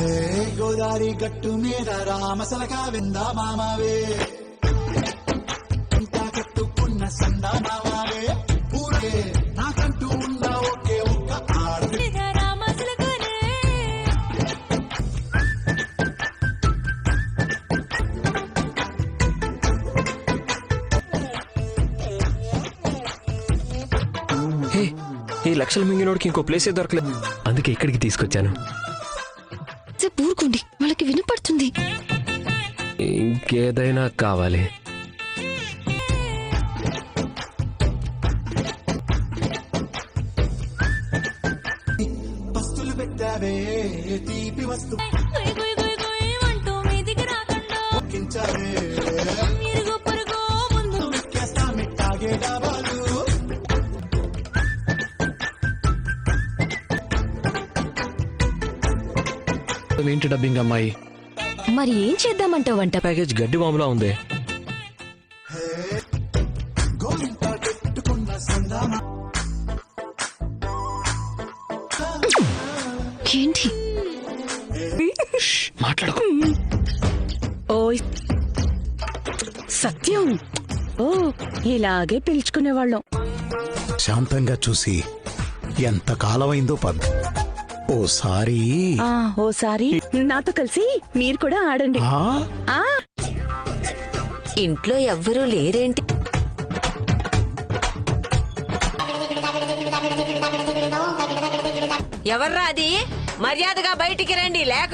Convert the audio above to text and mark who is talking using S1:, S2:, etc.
S1: ఏ గోదారి గట్టు మీద రామసలక విందా మామావే? ఇంత కట్టుకున్న సందా మామావే? ఊరే నాకంటూ ఉన్న ఒకే ఒక్క ఆడ
S2: హే ఈ లక్షల మింగినోడికి ఇంకో ప్లేసే దొరకలేదు. అందుకే ఇక్కడికి తీసుకొచ్చాను.
S3: సేపు ఊరుకోండి. వాళ్ళకి వినపడుతుంది.
S2: ఇంకేదైనా కావాలి.
S1: తీపి వస్తు మిట్టాగే
S4: ఏంటి డబ్బింగ్ అమ్మాయి.
S3: మరి ఏం చేద్దామంటావు వంట?
S2: ప్యాకేజ్ గడ్డి బాంబులా ఉంది.
S3: ఏంటి?
S4: మాట్లాడకు.
S5: ఓయ్. సత్యం. ఓ ఇలాగే పిలుచుకునేవాళ్ళం.
S6: శాంతంగా చూసి ఎంత కాలమైందో పద్. ఓసారి.
S5: ఆ ఓసారి నాతో కలిసి మీరు కూడా ఆడండి.
S6: ఆ?
S5: ఆ.
S7: ఇంట్లో ఎవ్వరూ లేరేంటి? ఎవర్రా అది? మర్యాదగా బయటికి రండి లేక